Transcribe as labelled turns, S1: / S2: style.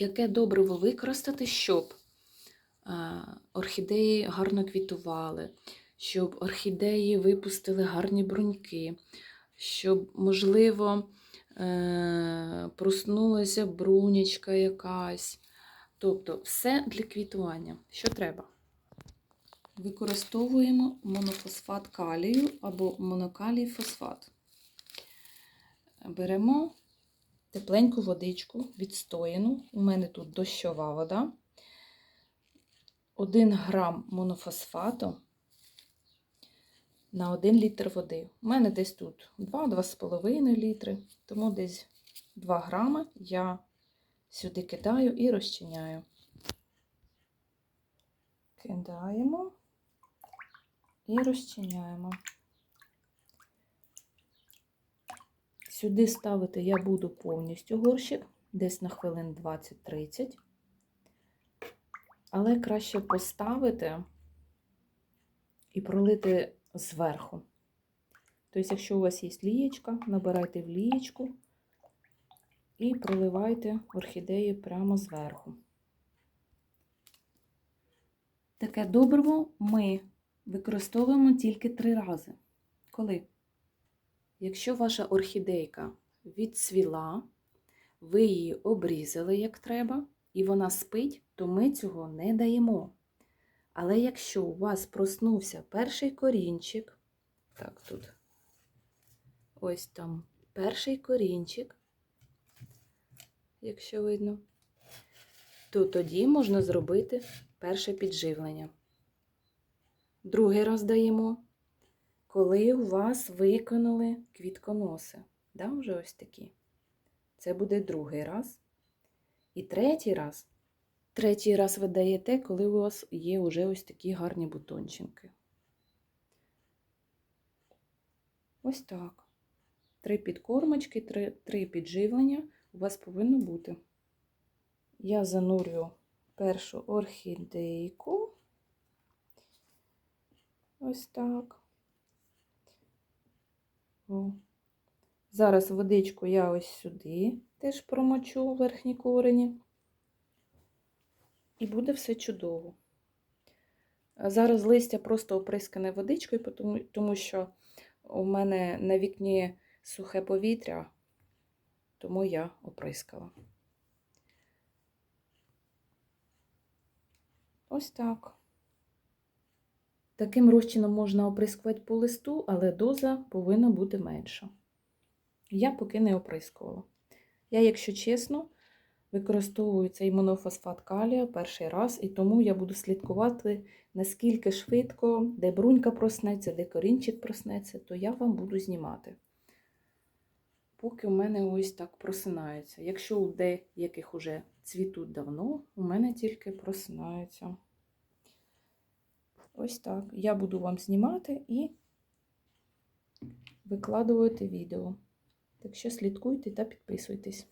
S1: яке добриво використати, щоб е, орхідеї гарно квітували, щоб орхідеї випустили гарні бруньки, щоб, можливо, е, проснулася брунячка якась. Тобто все для квітування. Що треба? Використовуємо монофосфат калію або монокалій фосфат. Беремо тепленьку водичку, відстояну. У мене тут дощова вода. 1 грам монофосфату на 1 літр води. У мене десь тут 2-2,5 літри, тому десь 2 грами я сюди кидаю і розчиняю. Кидаємо і розчиняємо. Сюди ставити я буду повністю горщик, десь на хвилин 20-30. Але краще поставити і пролити зверху. Тобто, якщо у вас є лієчка, набирайте в лієчку і проливайте орхідеї прямо зверху. Таке добриво ми використовуємо тільки три рази. Коли? Якщо ваша орхідейка відцвіла, ви її обрізали як треба, і вона спить, то ми цього не даємо. Але якщо у вас проснувся перший корінчик, так, тут ось там перший корінчик, якщо видно, то тоді можна зробити перше підживлення. Другий раз даємо, коли у вас виконали квітконоси. Да, вже ось такі. Це буде другий раз. І третій раз. Третій раз ви даєте, коли у вас є вже ось такі гарні бутончинки. Ось так. Три підкормочки, три, три підживлення у вас повинно бути. Я занурю першу орхідейку. Ось так. О. Зараз водичку я ось сюди теж промочу верхні корені. І буде все чудово. Зараз листя просто оприскане водичкою, тому що у мене на вікні сухе повітря, тому я оприскала. Ось так. Таким розчином можна оприскувати по листу, але доза повинна бути менша. Я поки не оприскувала. Я, якщо чесно, використовую цей монофосфат калія перший раз, і тому я буду слідкувати, наскільки швидко, де брунька проснеться, де корінчик проснеться, то я вам буду знімати. Поки у мене ось так просинаються. Якщо у деяких уже цвітуть давно, у мене тільки просинаються. Ось так. Я буду вам знімати і викладувати відео. Так що слідкуйте та підписуйтесь.